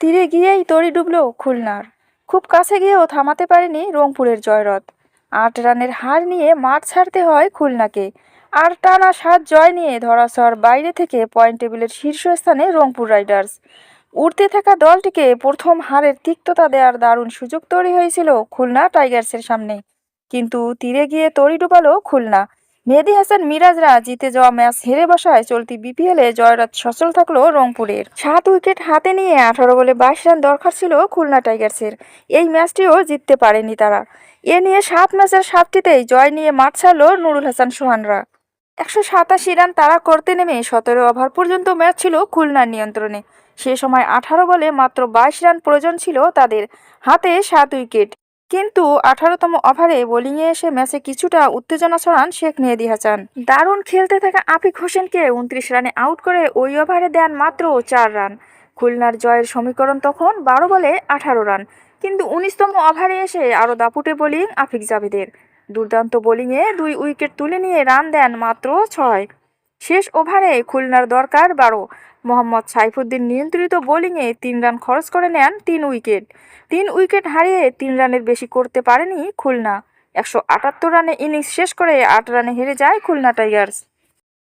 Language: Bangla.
তীরে গিয়েই তড়ি ডুবল খুলনার। খুব কাছে গিয়েও থামাতে পারেনি রংপুরের জয়রথ। আট রানের হার নিয়ে মাঠ ছাড়তে হয় খুলনাকে। আর টানা সাত জয় নিয়ে ধরাছোঁয়ার বাইরে থেকে পয়েন্ট টেবিলের শীর্ষস্থানে রংপুর রাইডার্স। উঠতে থাকা দলটিকে প্রথম হারের তিক্ততা দেওয়ার দারুণ সুযোগ তৈরি হয়েছিল খুলনা টাইগার্সের সামনে। কিন্তু তীরে গিয়ে তড়ি ডুবালো খুলনা। মেহেদি হাসান মিরাজরা জিতে যাওয়া ম্যাচ হেরে বসায় চলতি বিপিএলে জয়রাত সচল থাকল রংপুরের। সাত উইকেট হাতে নিয়ে আঠারো বলে বাইশ রান দরকার ছিল খুলনা টাইগার্সের। এই ম্যাচটিও জিততে পারেনি তারা। এ নিয়ে সাত ম্যাচের সাতটিতেই জয় নিয়ে মাঠ ছাড়ল নুরুল হাসান সোহানরা। একশো সাতাশি রান তারা করতে নেমে সতেরো ওভার পর্যন্ত ম্যাচ ছিল খুলনার নিয়ন্ত্রণে। সে সময় আঠারো বলে মাত্র বাইশ রান প্রয়োজন ছিল তাদের। হাতে সাত উইকেট। কিন্তু আঠারোতম ওভারে বোলিংয়ে এসে ম্যাচে কিছুটা উত্তেজনা ছড়ান শেখ মেহেদি হাসান। দারুণ খেলতে থাকা আফিক হোসেনকে উনত্রিশ রানে আউট করে ওই ওভারে দেন মাত্র চার রান। খুলনার জয়ের সমীকরণ তখন বারো বলে আঠারো রান। কিন্তু উনিশতম ওভারে এসে আরও দাপুটে বোলিং আফিক জাভেদের দুর্দান্ত বোলিংয়ে দুই উইকেট তুলে নিয়ে রান দেন মাত্র ছয়। শেষ ওভারে খুলনার দরকার বারো। মোহাম্মদ সাইফুদ্দিন নিয়ন্ত্রিত বোলিংয়ে তিন রান খরচ করে নেন তিন উইকেট। তিন উইকেট হারিয়ে তিন রানের বেশি করতে পারেনি খুলনা। একশো আটাত্তর রানে ইনিংস শেষ করে আট রানে হেরে যায় খুলনা টাইগার্স।